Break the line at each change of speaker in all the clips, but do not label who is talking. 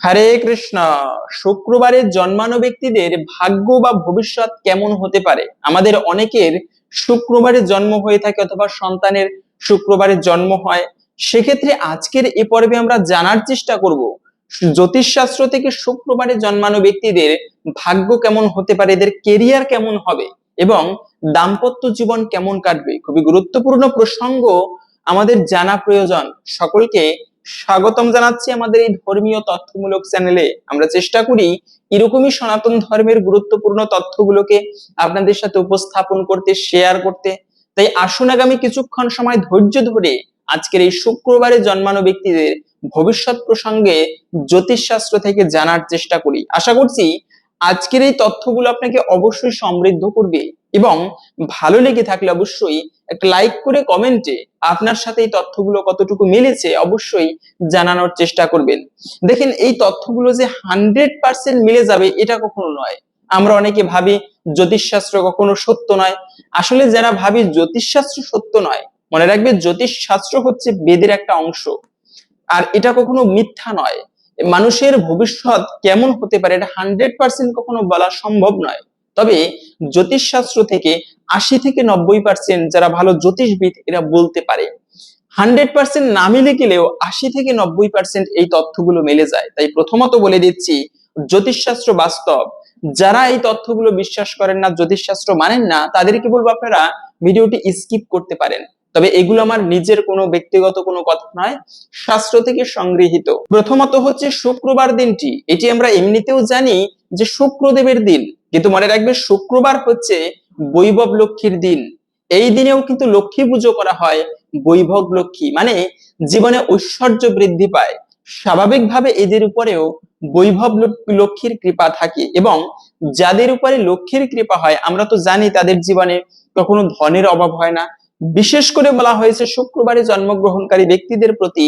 হরে কৃষ্ণ। শুক্রবারে জন্মানো ব্যক্তিদের ভাগ্য বা ভবিষ্যৎ কেমন হতে পারে? আমাদের অনেকের শুক্রবারে জন্ম হয়ে থাকে অথবা সন্তানের শুক্রবারে জন্ম হয়। সেক্ষেত্রে আজকের এ পর্বে আমরা জানার চেষ্টা করব, জ্যোতিষশাস্ত্র থেকে শুক্রবারে জন্মানো ব্যক্তিদের ভাগ্য কেমন হতে পারে, এদের কেরিয়ার কেমন হবে এবং দাম্পত্য জীবন কেমন কাটবে? খুবই গুরুত্বপূর্ণ প্রসঙ্গ আমাদের জানা প্রয়োজন। সকলকে স্বাগতম জানাচ্ছি আমাদের এই ধর্মীয় তথ্যমূলক চ্যানেলে। আমরা চেষ্টা করি এরকমই সনাতন ধর্মের গুরুত্বপূর্ণ তথ্যগুলোকে আপনাদের সাথে উপস্থাপন করতে শেয়ার করতে। তাই আসুন আগামী কিছুক্ষণ সময় ধৈর্য ধরে আজকের এই শুক্রবারে জন্মানো ব্যক্তিদের ভবিষ্যৎ প্রসঙ্গে জ্যোতিষশাস্ত্র থেকে জানার চেষ্টা করি। আশা করছি আজকের এই তথ্যগুলো আপনাকে অবশ্যই সমৃদ্ধ করবে এবং ভালো লেগে থাকলে অবশ্যই একটা লাইক করে কমেন্টে আপনার সাথে এই তথ্যগুলো কতটুকু মিলেছে অবশ্যই জানানোর চেষ্টা করবেন। দেখেন, এই তথ্যগুলো যে হান্ড্রেড পার্সেন্ট মিলে যাবে, এটা কখনো নয়। আমরা অনেকে ভাবি জ্যোতিষশাস্ত্র কখনো সত্য নয়। আসলে যারা ভাবি জ্যোতিষশাস্ত্র সত্য নয়, মনে রাখবে জ্যোতিষশাস্ত্র হচ্ছে বেদের একটা অংশ। আর এটা কখনো মিথ্যা নয়। মানুষের ভবিষ্যৎ কেমন হতে পারে, এটা হান্ড্রেড পার্সেন্ট কখনো বলা সম্ভব নয়। তবে জ্যোতিষশাস্ত্র থেকে আশি থেকে নব্বই পার্সেন্ট যারা ভালো জ্যোতিষবিদ, এরা বলতে পারে। হান্ড্রেড পার্সেন্ট না মিলে গেলেও আশি থেকে নব্বই পার্সেন্ট এই তথ্যগুলো মিলে যায়। তাই প্রথমত বলে দিচ্ছি, জ্যোতিষশাস্ত্র বাস্তব। যারা এই তথ্যগুলো বিশ্বাস করেন না, জ্যোতিষশাস্ত্র মানেন না, তাদেরকে বলব আপনারা ভিডিওটি স্কিপ করতে পারেন। তবে এগুলো আমার নিজের কোনো ব্যক্তিগত কোনো কথা নয়, শাস্ত্র থেকে সংগৃহীত। প্রথমত হচ্ছে শুক্রবার দিনটি। এটি আমরা এমনিতেও জানি যে শুক্রদেবের দিন। কিন্তু মনে রাখবে শুক্রবার হচ্ছে বৈভব লক্ষ্মীর দিন। এই দিনেও কিন্তু লক্ষ্মী পুজো করা হয় বৈভব লক্ষ্মী। মানে জীবনে ঐশ্বর্য বৃদ্ধি পায়। স্বাভাবিকভাবে এদের উপরেও বৈভব লক্ষ্মীর কৃপা থাকে এবং যাদের উপরে লক্ষ্মীর কৃপা হয়, আমরা তো জানি তাদের জীবনে কখনো ধনের অভাব হয় না। বিশেষ করে বলা হয়েছে শুক্রবারে জন্মগ্রহণকারী ব্যক্তিদের প্রতি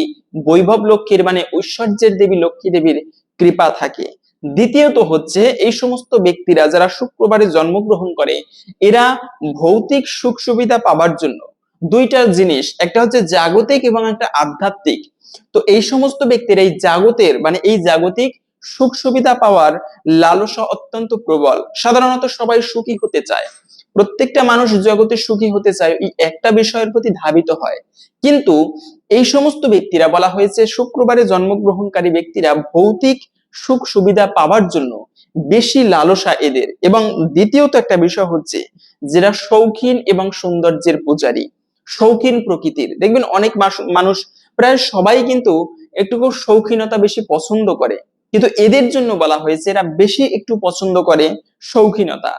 বৈভব লক্ষ্মীর মানে ঐশ্বর্যের দেবী লক্ষ্মী দেবীর কৃপা থাকে। দ্বিতীয়ত হচ্ছে এই সমস্ত ব্যক্তিরা যারা শুক্রবারে জন্মগ্রহণ করে, এরা ভৌতিক সুখ সুবিধা পাবার জন্য দুইটা জিনিস, একটা হচ্ছে জাগতিক এবং একটা আধ্যাত্মিক। তো এই সমস্ত ব্যক্তির এই জাগতের মানে এই জাগতিক সুখ সুবিধা পাওয়ার লালসা অত্যন্ত প্রবল। সাধারণত সবাই সুখী হতে চায়। প্রত্যেকটা মানুষ জগতে সুখী হতে চায় এই একটা বিষয়ের প্রতি ধাবিত হয়। কিন্তু এই সমস্ত ব্যক্তিরা বলা হয়েছে শুক্রবারে জন্মগ্রহণকারী ব্যক্তিরা ভৌতিক সুখ সুবিধা পাওয়ার জন্য বেশি লালসা এদের। এবং দ্বিতীয়ত একটা বিষয় হচ্ছে যেটা শৌখিন এবং সৌন্দর্যের পূজারী, শৌখিন প্রকৃতির। দেখবেন অনেক মানুষ, প্রায় সবাই কিন্তু একটু শৌখিনতা বেশি পছন্দ করে। কিন্তু এদের জন্য বলা হয়েছে এরা বেশি একটু পছন্দ করে শৌখিনতা।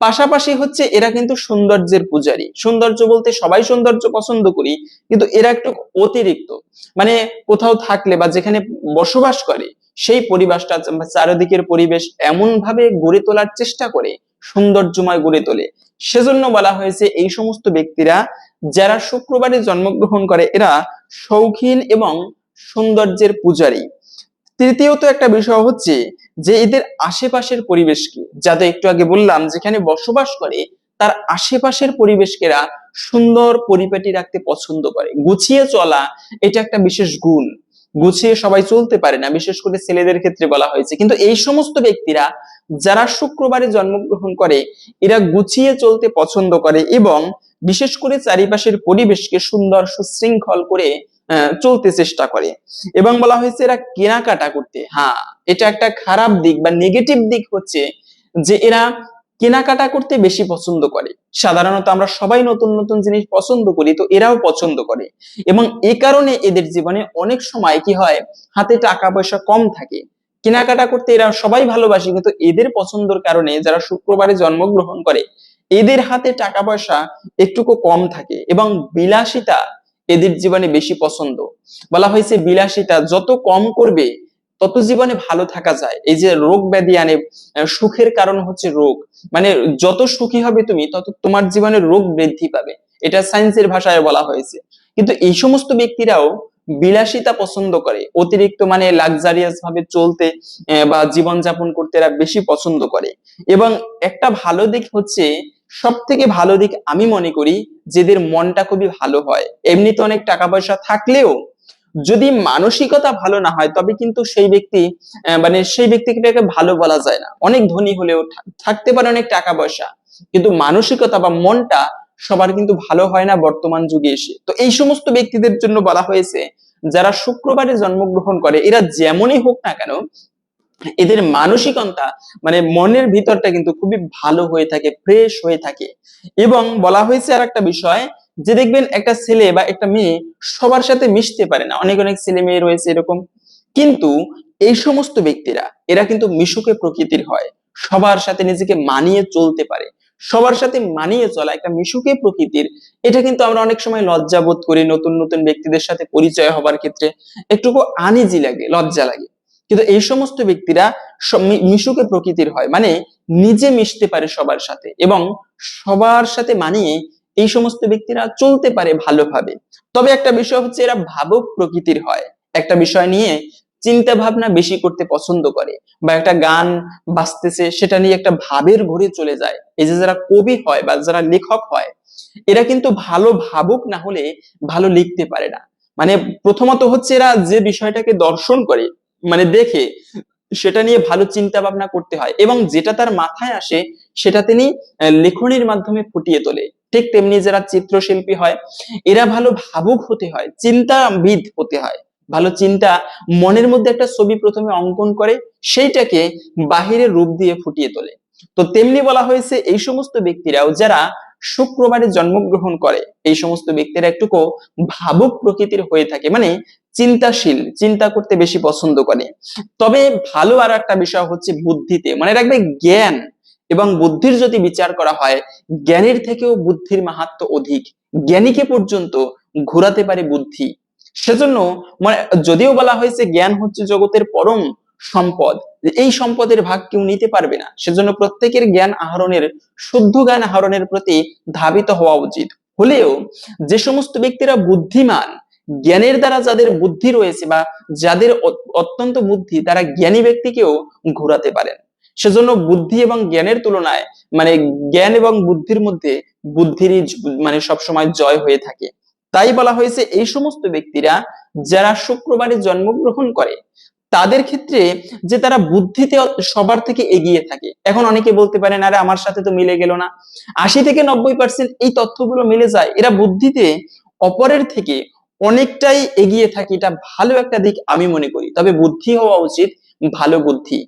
পাশাপাশি হচ্ছে এরা কিন্তু সৌন্দর্যের পূজারী। সৌন্দর্য বলতে সবাই সৌন্দর্য পছন্দ করি, কিন্তু এরা একটু অতিরিক্ত। মানে কোথাও থাকলে বা যেখানে বসবাস করে সেই পরিবেশটা চারিদিকের পরিবেশ এমন ভাবে গড়ে তোলার চেষ্টা করে, সৌন্দর্যময় গড়ে তোলে। সেজন্য বলা হয়েছে এই সমস্ত ব্যক্তিরা যারা শুক্রবারে জন্মগ্রহণ করে, এরা শৌখিন এবং সৌন্দর্যের পূজারী। তৃতীয়ত একটা বিষয় হচ্ছে যে এদের আশেপাশের পরিবেশকে যাতে একটু আগে বললাম, যেখানে বসবাস করে, তার আশেপাশের পরিবেশকে এরা সুন্দর পরিপাটি রাখতে পছন্দ করে। গুছিয়ে চলা, এটা একটা বিশেষ গুণ। গুছিয়ে সবাই চলতে পারে না। বিশেষ করে ছেলেদের ক্ষেত্রে বলা হয়েছে। কিন্তু এই সমস্ত ব্যক্তিরা যারা শুক্রবারে জন্মগ্রহণ করে, এরা গুছিয়ে চলতে পছন্দ করে এবং বিশেষ করে চারিপাশের পরিবেশকে সুন্দর সুশৃঙ্খল করে চলতে চেষ্টা করে। এবং বলা হয়েছে এরা কেনাকাটা করতে। হ্যাঁ এটা একটা খারাপ দিক বা নেগেটিভ দিক হচ্ছে যে এরা কেনাকাটা করতে বেশি পছন্দ করে। সাধারণত আমরা সবাই নতুন নতুন জিনিস পছন্দ করি, তো এরাও পছন্দ করে। এবং এ কারণে এদের জীবনে অনেক সময় কি হয়, হাতে টাকা পয়সা কম থাকে। কেনাকাটা করতে এরা সবাই ভালোবাসে, কিন্তু এদের পছন্দের কারণে যারা শুক্রবারে জন্মগ্রহণ করে, এদের হাতে টাকা পয়সা একটুকু কম থাকে এবং বিলাসিতা এদের জীবনে বেশি পছন্দ। বলা হয়েছে বিলাসিতা, যত কম করবে তত জীবনে ভালো থাকা যায়। এই যে রোগ ব্যাধি আনে সুখের কারণ হচ্ছে রোগ। মানে যত সুখী হবে তুমি, তত তোমার জীবনে রোগ বৃদ্ধি পাবে। এটা সায়েন্সের ভাষায় বলা হয়েছে। কিন্তু এই সমস্ত ব্যক্তিরাও বিলাসিতা পছন্দ করে। অতিরিক্ত মানে লাক্সারিয়াস ভাবে চলতে বা জীবন যাপন করতে এরা বেশি পছন্দ করে। এবং একটা ভালো দিক হচ্ছে সব থেকে ভালো দিক আমি মনে করি, যেদের মনটা খুবই ভালো হয়। এমনিতে অনেক টাকা পয়সা থাকলেও যদি মানসিকতা ভালো না হয়, তবে কিন্তু সেই ব্যক্তি মানে সেই ব্যক্তিটাকে ভালো বলা যায় না। অনেক ধনী হলেও থাকতে পারে অনেক টাকা পয়সা, কিন্তু মানসিকতা বা মনটা সবার কিন্তু ভালো হয় না বর্তমান যুগে এসে। তো এই সমস্ত ব্যক্তিদের জন্য বলা হয়েছে, যারা শুক্রবারে জন্মগ্রহণ করে, এরা যেমনই হোক না কেন, এদের মানসিকতা মানে মনের ভিতরটা কিন্তু খুবই ভালো হয়ে থাকে ফ্রেশ হয়ে থাকে। এবং বলা হয়েছে আর একটা বিষয় যে দেখবেন একটা ছেলে বা একটা মেয়ে সবার সাথে মিশতে পারে না। অনেক অনেক ছেলে মেয়ে রয়েছে এরকম। কিন্তু এই সমস্ত ব্যক্তিরা, এরা কিন্তু মিশুকে প্রকৃতির হয়। সবার সাথে নিজেকে মানিয়ে চলতে পারে। সবার সাথে মানিয়ে চলা একটা মিশুকে প্রকৃতির, এটা কিন্তু আমরা অনেক সময় লজ্জা বোধ করি নতুন নতুন ব্যক্তিদের সাথে পরিচয় হবার ক্ষেত্রে। একটুকু আনিজি লাগে, লজ্জা লাগে। কিন্তু এই সমস্ত ব্যক্তিরা মিশুকে প্রকৃতির হয়। মানে নিজে মিশতে পারে সবার সাথে এবং সবার সাথে মানিয়ে এই সমস্ত ব্যক্তিরা চলতে পারে ভালোভাবে। তবে একটা বিষয় হচ্ছে এরা ভাবুক প্রকৃতির হয়। একটা বিষয় নিয়ে চিন্তা ভাবনা বেশি করতে পছন্দ করে বা একটা গান বাজতেছে সেটা নিয়ে একটা ভাবের ঘুরে চলে যায়। এই যে যারা কবি হয় বা যারা লেখক হয়, এরা কিন্তু ভালো ভাবুক না হলে ভালো লিখতে পারে না। মানে প্রথমত হচ্ছে এরা যে বিষয়টাকে দর্শন করে মানে দেখে, সেটা নিয়ে ভালো চিন্তা ভাবনা করতে হয় এবং যেটা তার মাথায় আসে, সেটা তিনি লেখনির মাধ্যমে ফুটিয়ে তোলে। ঠিক তেমনি যারা চিত্রশিল্পী হয়, এরা ভালো ভাবুক হতে হয়, চিন্তাবিদ হতে হয়। ভালো চিন্তা মনের মধ্যে একটা ছবি প্রথমে অঙ্কন করে, সেইটাকে বাহিরের রূপ দিয়ে ফুটিয়ে তোলে। তো তেমনি বলা হয়েছে, এই সমস্ত ব্যক্তিরাও যারা শুক্রবারে জন্মগ্রহণ করে, এই সমস্ত ব্যক্তিরা একটুকু ভাবুক প্রকৃতির হয়ে থাকে মানে চিন্তাশীল, চিন্তা করতে বেশি পছন্দ করে। তবে ভালো আর একটা বিষয় হচ্ছে বুদ্ধিতে মানে রাখবে জ্ঞান। এবং বুদ্ধির যদি বিচার করা হয়, জ্ঞানের থেকেও বুদ্ধির মাহাত্ম অধিক। জ্ঞানীকে পর্যন্ত ঘোরাতে পারে বুদ্ধি। সেজন্য মানে যদিও বলা হয়েছে জ্ঞান হচ্ছে জগতের পরম সম্পদ, এই সম্পদের ভাগ কেউ নিতে পারবে না। সেজন্য প্রত্যেকের জ্ঞান আহরণের, শুদ্ধ জ্ঞান আহরণের প্রতি ধাবিত হওয়া উচিত। হলেও যে সমস্ত ব্যক্তিরা বুদ্ধিমান, জ্ঞানের দ্বারা যাদের বুদ্ধি রয়েছে বা যাদের অত্যন্ত বুদ্ধি, তারা জ্ঞানী ব্যক্তিকেও ঘোরাতে পারেন। সেজন্য বুদ্ধি এবং জ্ঞানের তুলনায় মানে জ্ঞান এবং বুদ্ধির মধ্যে বুদ্ধিরই মানে সবসময় জয় হয়ে থাকে। তাই বলা হয়েছে এই সমস্ত ব্যক্তিরা যারা শুক্রবারে জন্মগ্রহণ করে, তাদের ক্ষেত্রে যে তারা বুদ্ধিতে সবার থেকে এগিয়ে থাকে। এখন অনেকে বলতে পারেন, আরে আমার সাথে তো মিলে গেল না। আশি থেকে নব্বই পার্সেন্ট এই তথ্যগুলো মিলে যায়। এরা বুদ্ধিতে অপরের থেকে অনেকটাই এগিয়ে থাকে। এটা ভালো একটা দিক আমি মনে করি। তবে বুদ্ধি হওয়া উচিত ভালো বুদ্ধি।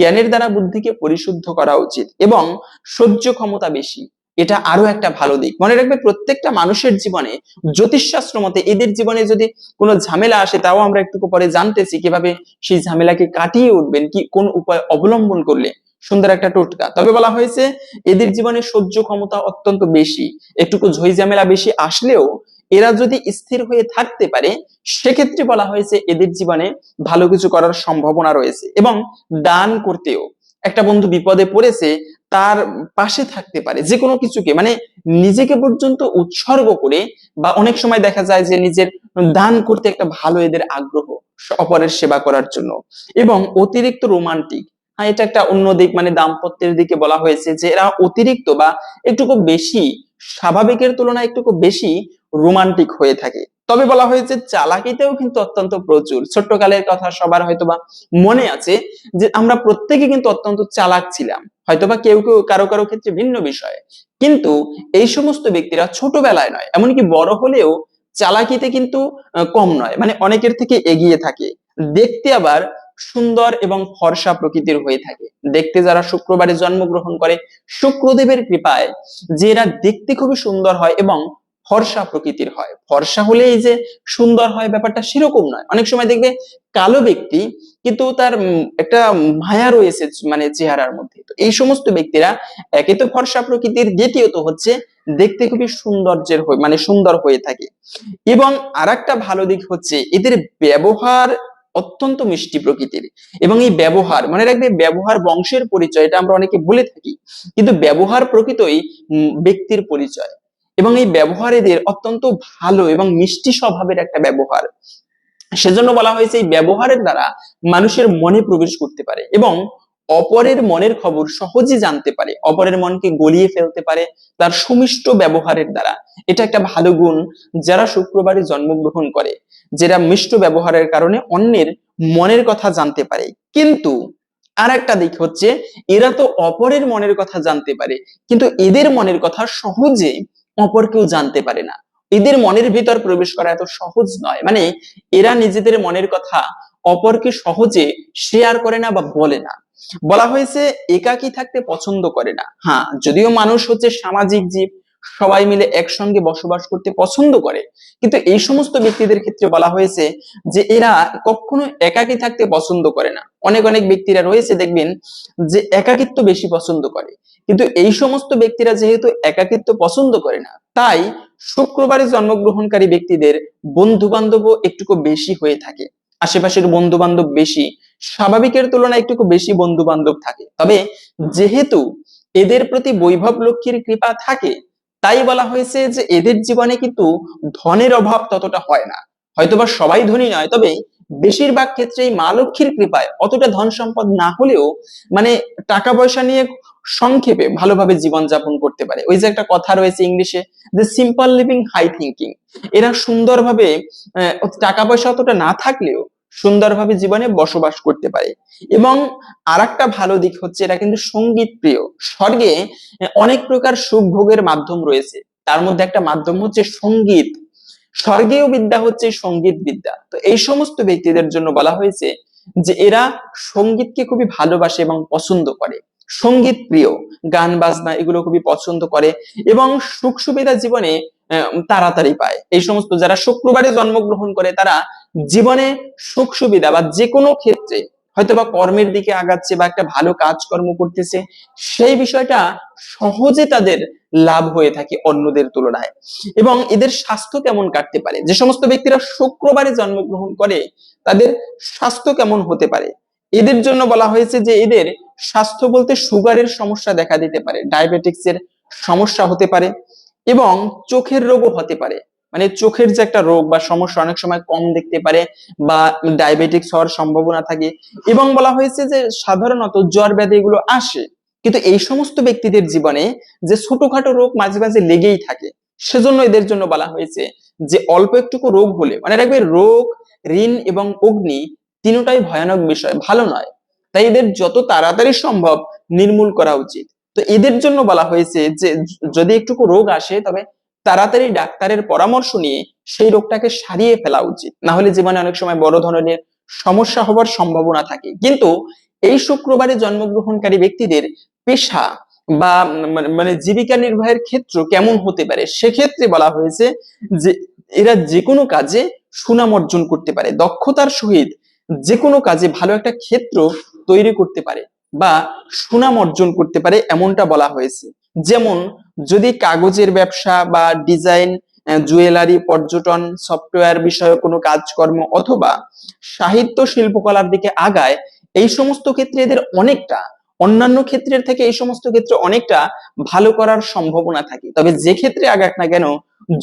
জ্ঞানের দ্বারা বুদ্ধিকে পরিশুদ্ধ করা উচিত এবং সহ্য ক্ষমতা বেশি। এটা আরও একটা ভালো দিক। মনে রাখবে প্রত্যেকটা মানুষের জীবনে জ্যোতিষশাস্ত্র মতে এদের জীবনে যদি কোনো ঝামেলা আসে, তাও আমরা একটু পরে জানতেছি কীভাবে সেই ঝামেলাকে কাটিয়ে উঠবেন, কি কোন উপায় অবলম্বন করলে সুন্দর একটা টোটকা। তবে বলা হয়েছে, এদের জীবনে সহ্য ক্ষমতা অত্যন্ত বেশি। একটুকু ঝই ঝামেলা বেশি আসলেও এরা যদি স্থির হয়ে থাকতে পারে, সেক্ষেত্রে বলা হয়েছে এদের জীবনে ভালো কিছু করার সম্ভাবনা রয়েছে এবং দান করতেও। একটা বন্ধু বিপদে পড়েছে, তার পাশে থাকতে পারে, যে কোনো কিছুকে মানে নিজেকে পর্যন্ত উৎসর্গ করে বা অনেক সময় দেখা যায় যে নিজের দান করতে একটা ভালো এদের আগ্রহ অপরের সেবা করার জন্য। এবং অতিরিক্ত রোমান্টিক হ্যাঁ এটা একটা অন্য দিক মানে দাম্পত্যের দিকে বলা হয়েছে যে এরা অতিরিক্ত বা একটুকু বেশি, স্বাভাবিকের তুলনায় একটুকু বেশি রোমান্টিক হয়ে থাকে। তবে বলা হয়েছে চালাকিতেও কিন্তু অত্যন্ত প্রচুর। ছোট্টকালের কথা সবার হয়তোবা মনে আছে যে আমরা প্রত্যেকে কিন্তু অত্যন্ত চালাক ছিলাম, হয়তোবা কেউ কেউ কারও কারও ক্ষেত্রে ভিন্ন বিষয়। কিন্তু এই সমস্ত ব্যক্তিরা ছোটবেলায় নয়, এমনকি বড় হলেও চালাকিতে কিন্তু কম নয়। মানে অনেকের থেকে এগিয়ে থাকে। দেখতে আবার সুন্দর এবং ফর্সা প্রকৃতির হয়ে থাকে। দেখতে যারা শুক্রবারে জন্মগ্রহণ করে, শুক্রদেবের কৃপায় যে এরা দেখতে খুবই সুন্দর হয় এবং ফর্সা প্রকৃতির হয়। ফর্সা হলে এই যে সুন্দর হয় ব্যাপারটা সেরকম নয়। অনেক সময় দেখবে কালো ব্যক্তি কিন্তু তার একটা মায়া রয়েছে মানে চেহারার মধ্যে। তো এই সমস্ত ব্যক্তিরা একে তো ফর্সা প্রকৃতির, দ্বিতীয়ত হচ্ছে দেখতে খুবই সৌন্দর্যের হয়ে মানে সুন্দর হয়ে থাকে। এবং আরেকটা ভালো দিক হচ্ছে এদের ব্যবহার অত্যন্ত মিষ্টি প্রকৃতির। এবং এই ব্যবহার, মনে রাখবে ব্যবহার বংশের পরিচয়, এটা আমরা অনেকে বলে থাকি, কিন্তু ব্যবহার প্রকৃতই ব্যক্তির পরিচয়। এবং এই ব্যবহার এদের অত্যন্ত ভালো এবং মিষ্টি স্বভাবের একটা ব্যবহার। সেজন্য বলা হয়েছে এই ব্যবহারের দ্বারা মানুষের মনে প্রবেশ করতে পারে এবং অপরের মনের খবর সহজে জানতে পারে। অপরের মনকে গলিয়ে ফেলতে পারে তার সুমিষ্ট ব্যবহারের দ্বারা। এটা একটা ভালো গুণ যারা শুক্রবারে জন্মগ্রহণ করে, যারা মিষ্ট ব্যবহারের কারণে অন্যের মনের কথা জানতে পারে। কিন্তু আর একটা দিক হচ্ছে, এরা তো অপরের মনের কথা জানতে পারে, কিন্তু এদের মনের কথা সহজে অপর কেউ জানতে পারে না। এদের মনের ভিতর প্রবেশ করা এত সহজ নয়। মানে এরা নিজেদের মনের কথা অপরকে সহজে শেয়ার করে না বা বলে না। বলা হয়েছে, একাকী থাকতে পছন্দ করে না। হ্যাঁ যদিও মানুষ হচ্ছে সামাজিক জীব, সবাই মিলে একসঙ্গে বসবাস করতে পছন্দ করে। কিন্তু এই সমস্ত ব্যক্তিদের ক্ষেত্রে বলা হয়েছে যে, এরা কখনো একাকী থাকতে পছন্দ করে না। অনেক অনেক ব্যক্তিরা রয়েছে দেখবেন যে, একাকিত্ব বেশি পছন্দ করে। কিন্তু এই সমস্ত ব্যক্তিরা যেহেতু একাকিত্ব পছন্দ করে না, তাই শুক্রবারে জন্মগ্রহণকারী ব্যক্তিদের বন্ধু বান্ধবও একটুকু বেশি হয়ে থাকে। আশেপাশের বন্ধু বান্ধব বেশি, স্বাভাবিকের তুলনায় একটুকু বেশি বন্ধু বান্ধব থাকে। তবে যেহেতু এদের প্রতি বৈভব লক্ষ্মীর কৃপা থাকে, তাই বলা হয়েছে যে এদের জীবনে কিন্তু ধনের অভাব ততটা হয় না। হয়তোবা সবাই ধনী নয়, তবে বেশিরভাগ ক্ষেত্রেই মা লক্ষ্মীর কৃপায় অতটা ধন সম্পদ না হলেও মানে টাকা পয়সা নিয়ে সংক্ষেপে ভালোভাবে জীবন যাপন করতে পারে। ওই যে একটা কথা রয়েছে ইংলিশে যে সিম্পল লিভিং হাই থিঙ্কিং এরা সুন্দরভাবে টাকা পয়সা অতটা না থাকলেও সুন্দরভাবে জীবনে বসবাস করতে পারে। এবং আর একটা ভালো দিক হচ্ছে এরা কিন্তু সংগীত প্রিয়। স্বর্গে অনেক প্রকার সুখ ভোগের মাধ্যম রয়েছে। তার মধ্যে একটা মাধ্যম হচ্ছে সংগীত। স্বর্গীয় বিদ্যা হচ্ছে সংগীত বিদ্যা। তো এই সমস্ত ব্যক্তিদের জন্য বলা হয়েছে যে এরা সঙ্গীতকে খুবই ভালোবাসে এবং পছন্দ করে। সংগীত প্রিয়, গান, বাজনা এগুলো খুবই পছন্দ করে এবং সুখ সুবিধা জীবনে তাড়াতাড়ি পায়। এই সমস্ত যারা শুক্রবারে জন্মগ্রহণ করে তারা জীবনে সুখ সুবিধা বা যে কোনো ক্ষেত্রে হয়তো বা কর্মের দিকে আগাচ্ছে বা একটা ভালো কাজকর্ম করতেছে, সেই বিষয়টা সহজে তাদের লাভ হয়ে থাকে অন্যদের তুলনায়। এবং এদের স্বাস্থ্য কেমন কাটতে পারে? যে সমস্ত ব্যক্তিরা শুক্রবারে জন্মগ্রহণ করে, তাদের স্বাস্থ্য কেমন হতে পারে? এদের জন্য বলা হয়েছে যে এদের স্বাস্থ্য বলতে সুগারের সমস্যা দেখা দিতে পারে ডায়াবেটিক্স এর সমস্যা হতে পারে এবং চোখের রোগও হতে পারে। মানে চোখের যে একটা রোগ বা সমস্যা অনেক সময় কম দেখতে পারে বা ডায়াবেটিক্স হওয়ার সম্ভাবনা থাকে এবং বলা হয়েছে যে সাধারণত জ্বর ব্যাধি এগুলো আসে। কিন্তু এই সমস্ত ব্যক্তিদের জীবনে যে ছোটখাটো রোগ মাঝে মাঝে লেগেই থাকে। সেজন্য এদের জন্য বলা হয়েছে যে অল্প একটুকু রোগ হলে মানে রাখবে রোগ, ঋণ এবং অগ্নি তিনটাই ভয়ানক বিষয়, ভালো নয়। তাই এদের যত তাড়াতাড়ি সম্ভব নির্মূল করা উচিত। তো এদের জন্য বলা হয়েছে যে, যদি একটুকু রোগ আসে তবে তাড়াতাড়ি ডাক্তারের পরামর্শ নিয়ে সেই রোগটাকে সারিয়ে ফেলা উচিত। না হলে জীবনে অনেক সময় বড় ধরনের সমস্যা হবার সম্ভাবনা থাকে। কিন্তু এই শুক্রবারে জন্মগ্রহণকারী ব্যক্তিদের পেশা বা মানে- মানে জীবিকা নির্বাহের ক্ষেত্র কেমন হতে পারে? সেক্ষেত্রে বলা হয়েছে যে, এরা যে কোনো কাজে সুনাম অর্জন করতে পারে। দক্ষতার সহিত যে কোনো কাজে ভালো একটা ক্ষেত্র তৈরি করতে পারে বা সুনাম অর্জন করতে পারে এমনটা বলা হয়েছে। যেমন যদি কাগজের ব্যবসা বা ডিজাইন জুয়েলারি, পর্যটন, সফটওয়্যার বিষয়ে কোনো কাজকর্ম অথবা সাহিত্য শিল্পকলার দিকে আগায়, এই সমস্ত ক্ষেত্রে এদের অনেকটা, অন্যান্য ক্ষেত্রের থেকে এই সমস্ত ক্ষেত্রে অনেকটা ভালো করার সম্ভাবনা থাকে। তবে যে ক্ষেত্রে আগাক না কেন,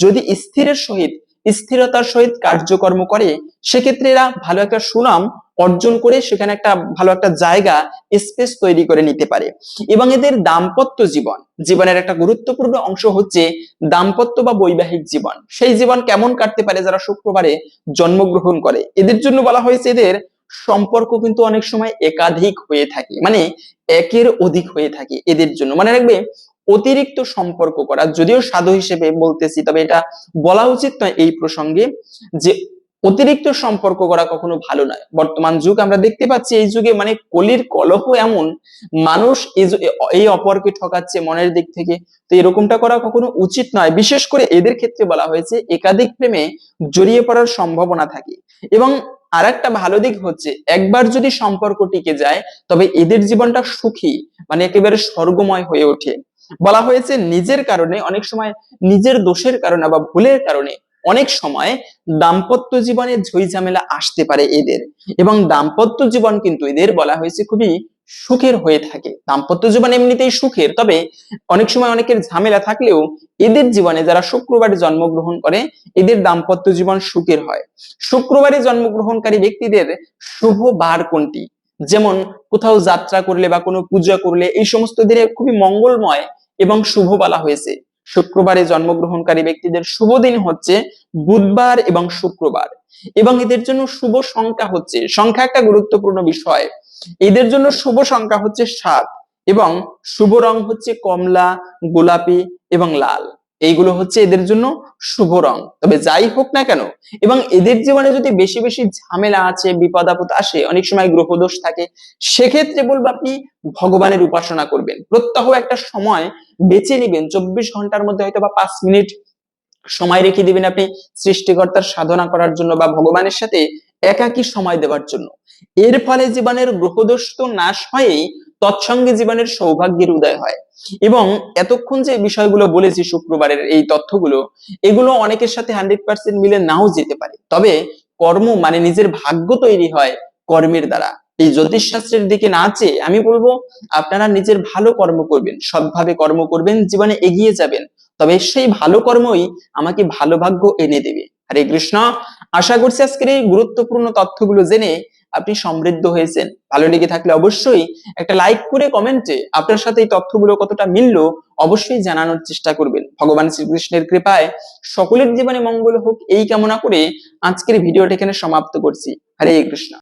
যদি স্থিরের সহিত, স্থিরতার সহিত কার্যকর্ম করে, সেক্ষেত্রে এরা ভালো একটা সুনাম অর্জন করে সেখানে একটা ভালো একটা জায়গা স্পেস তৈরি করে নিতে পারে। এবং এদের দাম্পত্য জীবন, জীবনের একটা গুরুত্বপূর্ণ অংশ হচ্ছে দাম্পত্য বা বৈবাহিক জীবন। সেই জীবন কেমন কাটতে পারে যারা শুক্রবারে জন্মগ্রহণ করে? এদের জন্য বলা হয়েছে এদের সম্পর্ক কিন্তু অনেক সময় একাধিক হয়ে থাকে মানে একের অধিক হয়ে থাকে এদের জন্য। মানে রাখবে, অতিরিক্ত সম্পর্ক করা, যদিও সাধু হিসেবে বলতেছি, তবে এটা বলা উচিত নয় এই প্রসঙ্গে যে অতিরিক্ত সম্পর্ক করা কখনো ভালো নয়। বর্তমান যুগ আমরা দেখতে পাচ্ছি, এই যুগে মানে কলির কলহ এমন, মানুষ এই অপরকে ঠকাচ্ছে মনের দিক থেকে। তো এরকমটা করা কখনো উচিত নয়। বিশেষ করে এদের ক্ষেত্রে বলা হয়েছে, একাধিক প্রেমে জড়িয়ে পড়ার সম্ভাবনা থাকে। এবং আর একটা ভালো দিক হচ্ছে, একবার যদি সম্পর্ক টিকে যায়, তবে এদের জীবনটা সুখী মানে একেবারে স্বর্গময় হয়ে ওঠে। বলা হয়েছে, নিজের কারণে, অনেক সময় নিজের দোষের কারণে বা ভুলের কারণে অনেক সময় দাম্পত্য জীবনে ঝই ঝামেলা আসতে পারে এদের। এবং দাম্পত্য জীবন কিন্তু এদের বলা হয়েছে খুবই সুখের হয়ে থাকে। দাম্পত্য জীবন এমনিতেই সুখের, তবে অনেক সময় অনেকের ঝামেলা থাকলেও এদের জীবনে যারা শুক্রবারে জন্মগ্রহণ করে, এদের দাম্পত্য জীবন সুখের হয়। শুক্রবারে জন্মগ্রহণকারী ব্যক্তিদের শুভ বার কোনটি? যেমন কোথাও যাত্রা করলে বা কোনো পূজা করলে এই সমস্ত দিনে খুবই মঙ্গলময় এবং শুভ বলা হয়েছে। শুক্রবারে জন্মগ্রহণকারী ব্যক্তিদের শুভ দিন হচ্ছে বুধবার এবং শুক্রবার। এবং এদের জন্য শুভ সংখ্যা হচ্ছে, সংখ্যা একটা গুরুত্বপূর্ণ বিষয়। এদের জন্য শুভ সংখ্যা হচ্ছে সাত এবং শুভ রং হচ্ছে কমলা, গোলাপি এবং লাল। এইগুলো হচ্ছে এদের জন্য শুভ রং। তবে যাই হোক না কেন, এবং এদের জীবনে যদি বেশি বেশি ঝামেলা আছে, বিপদ আপদ আসে, অনেক সময় গ্রহদোষ থাকে, সেক্ষেত্রে বলব আপনি ভগবানের উপাসনা করবেন। প্রত্যহ একটা সময় বেছে নেবেন, চব্বিশ ঘণ্টার মধ্যে হয়তো বা পাঁচ মিনিট সময় রেখে দিবেন আপনি সৃষ্টিকর্তার সাধনা করার জন্য বা ভগবানের সাথে একাকী সময় দেওয়ার জন্য। এর ফলে জীবনের গ্রহদোষ তো নাশ হয়েই তৎসঙ্গে জীবনের সৌভাগ্যের উদয় হয়। এবং এতক্ষণ যে বিষয়গুলো বলেছি শুক্রবারের এই তথ্যগুলো, এগুলো অনেকের সাথে হান্ড্রেড পার্সেন্ট মিলে নাও যেতে পারে। তবে কর্ম মানে নিজের ভাগ্য তৈরি হয় কর্মের দ্বারা। এই জ্যোতিষ শাস্ত্রের দিকে না চেয়ে আমি বলব, আপনারা নিজের ভালো কর্ম করবেন, সৎভাবে কর্ম করবেন, জীবনে এগিয়ে যাবেন। তবে সেই ভালো কর্মই আমাকে ভালো ভাগ্য এনে দেবে। হরে কৃষ্ণ। আশা করছি আজকের এই গুরুত্বপূর্ণ তথ্যগুলো জেনে আপনি সমৃদ্ধ হয়েছেন। ভালো লেগে থাকলে অবশ্যই একটা লাইক করে কমেন্টে আপনার সাথে এই তথ্যগুলো কতটা মিলল অবশ্যই জানানোর চেষ্টা করবেন। ভগবান শ্রীকৃষ্ণের কৃপায় সকলের জীবনে মঙ্গল হোক, এই কামনা করে আজকের ভিডিওটা এখানে সমাপ্ত করছি। হরে কৃষ্ণ।